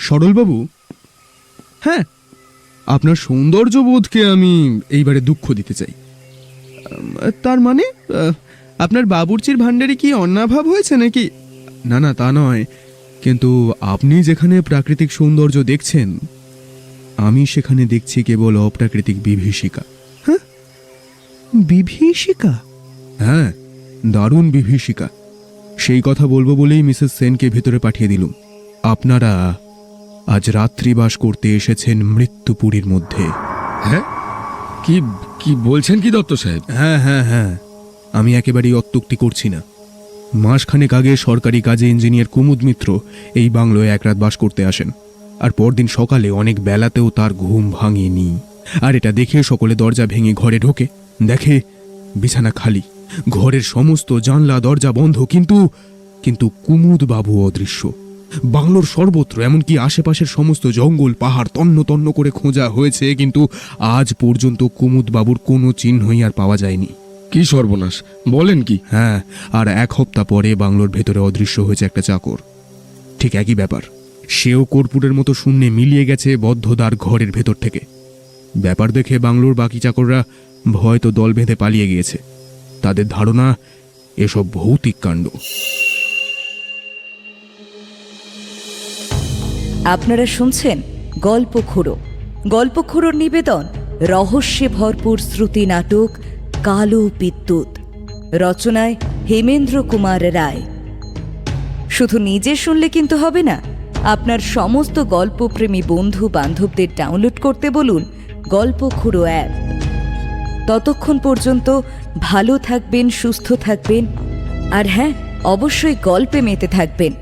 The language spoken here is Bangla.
সরলবাবু? হ্যাঁ আপনার সৌন্দর্যবোধকে আমি এইবারে দুঃখ দিতে চাই। তার মানে আপনার বাবুর্চির ভাণ্ডারে কি অন্নাভাব হয়েছে নাকি? না না তা নয়। কিন্তু আপনি যেখানে প্রাকৃতিক সৌন্দর্য দেখছেন আমি সেখানে দেখছি কেবল অপ্রাকৃতিক বিভীষিকা। হ্যাঁ? বিভীষিকা? হ্যাঁ দারুণ বিভীষিকা। সেই কথা বলব বলেই মিসেস সেনকে ভেতরে পাঠিয়ে দিলুম। আপনারা আজ রাত্রিবাস করতে এসেছেন মৃত্যুপুরীর মধ্যে। হ্যাঁ? কি কি বলছেন কি দত্ত সাহেব? হ্যাঁ হ্যাঁ হ্যাঁ। আমি একেবারেই অত্যুক্তি করছি না। মাসখানেক আগে সরকারি কাজে ইঞ্জিনিয়ার কুমুদ মিত্র এই বাংলোয় এক রাত বাস করতে আসেন। আর পরদিন সকালে অনেক বেলাতেও তার ঘুম ভাঙেনি। আর এটা দেখে সকলে দরজা ভেঙে ঘরে ঢোকে। দেখে বিছানা খালি। ঘরের সমস্ত জানলা দরজা বন্ধ কিন্তু কিন্তু কুমুদ বাবু অদৃশ্য। বাংলোর সর্বত্র এমনকি আশেপাশের সমস্ত জঙ্গল পাহাড় তন্ন তন্ন করে খোঁজা হয়েছে কিন্তু আজ পর্যন্ত কুমুদ বাবুর কোনো চিহ্নই আর পাওয়া যায়নি। কি সর্বনাশ বলেন কি? হ্যাঁ আর এক হপ্তাহ পরে বাংলোর ভেতরে অদৃশ্য হয়েছে একটা চাকর। ঠিক একই ব্যাপার সেও কর্পূরের মতো শূন্যে মিলিয়ে গেছে বদ্ধদার ঘরের ভেতর থেকে। ব্যাপার দেখে বাংলোর বাকি চাকররা ভয় তো দল বেঁধে পালিয়ে গিয়েছে। তাদের ধারণা এসব ভৌতিক কাণ্ড। আপনারা শুনছেন গল্প খুঁড়ো। গল্প গল্পখোড়োর নিবেদন, রহস্যে ভরপুর শ্রুতি নাটক, কালো বিদ্যুৎ। রচনায় হেমেন্দ্র কুমার রায়। শুধু নিজে শুনলে কিন্তু হবে না, আপনার সমস্ত গল্পপ্রেমী বন্ধু বান্ধবদের ডাউনলোড করতে বলুন গল্প খুঁড়ো অ্যাপ ততক্ষণ পর্যন্ত ভালো থাকবেন, সুস্থ থাকবেন, আর হ্যাঁ অবশ্যই গল্পে মেতে থাকবেন।